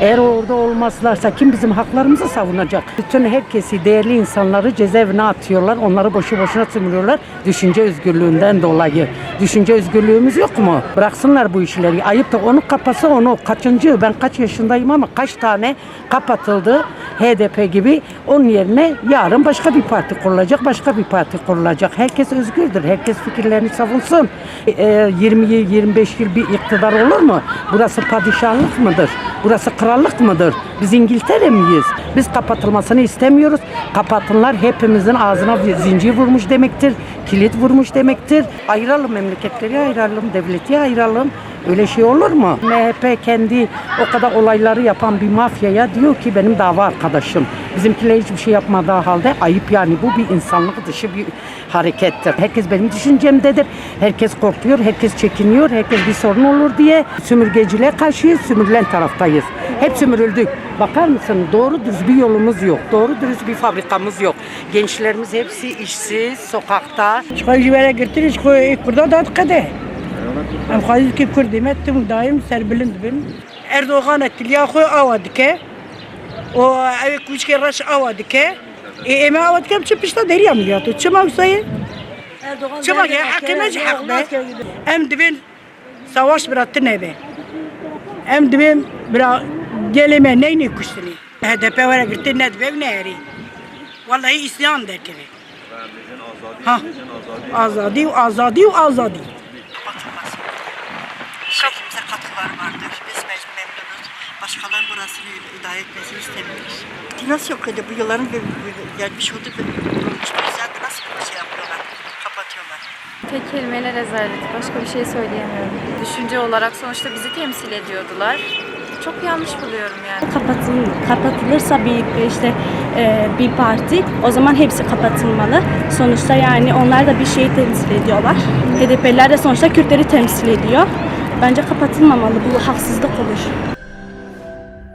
Eğer orada olmazlarsa kim bizim haklarımızı savunacak? Bütün herkesi, değerli insanları cezaevine atıyorlar. Onları boşu boşuna sömürüyorlar. Düşünce özgürlüğünden dolayı. Düşünce özgürlüğümüz yok mu? Bıraksınlar bu işleri. Ayıp da onu kapasa onu. Kaçıncı? Ben kaç yaşındayım ama kaç tane kapatıldı HDP gibi. Onun yerine yarın başka bir parti kurulacak. Başka bir parti kurulacak. Herkes özgürdür. Herkes fikirlerini savunsun. Ee, 20-25 yıl bir iktidar olur mu? Burası padişahlık mıdır? Burası krallık mıdır? Biz İngiltere miyiz? Biz kapatılmasını istemiyoruz. Kapatınlar hepimizin ağzına zincir vurmuş demektir. Kilit vurmuş demektir. Ayıralım memleketleri ayıralım, devleti ayıralım. Öyle şey olur mu? MHP kendi o kadar olayları yapan bir mafyaya diyor ki benim dava arkadaşım. Bizimkiler hiçbir şey yapmadığı halde ayıp yani bu bir insanlık dışı bir harekettir. Herkes benim düşüncemdedir. Herkes korkuyor, herkes çekiniyor, herkes bir sorun olur diye sömürgeciliğe karşıyız, sömürülen taraftayız. Hep sömürüldük. Bakar mısın? Doğru düz bir yolumuz yok. Doğru düz bir fabrikamız yok. Gençlerimiz hepsi işsiz, sokakta. Jivere girtin, şkoy kurda dat kade. Em xwazî ki Kurdî me tim daim serbilind bin. Erdoğan etiliya xwe awa dike. O ev kuşke reş awa dike. E eme awa dike çi pişta deriya miliyatı. Çima usayı? Çima ya hakime ci hak be. Em dibin savaş bıraktı nebe. Em dibin bira gelime neyni kuştuni. HDP vere girtin ne dibe ne eri. Vallahi isyan derkebe. Ha. Azadi, azadi, azadi. Şehrimize katkıları vardır. Biz mem- memnunuz. Başkalarının burasını idare etmesini istemiyoruz. Nasıl yok öyle bu yılların bir, bir, gelmiş oldu bir olmuş bir güzel de nasıl bir şey yapıyorlar? Kapatıyorlar. Tek kelimeyle rezalet. Başka bir şey söyleyemiyorum. Düşünce olarak sonuçta bizi temsil ediyordular. Çok yanlış buluyorum yani. kapatıl, kapatılırsa bir işte e, bir parti o zaman hepsi kapatılmalı. Sonuçta yani onlar da bir şeyi temsil ediyorlar. HDP'liler de sonuçta Kürtleri temsil ediyor. Bence kapatılmamalı. Bu haksızlık olur.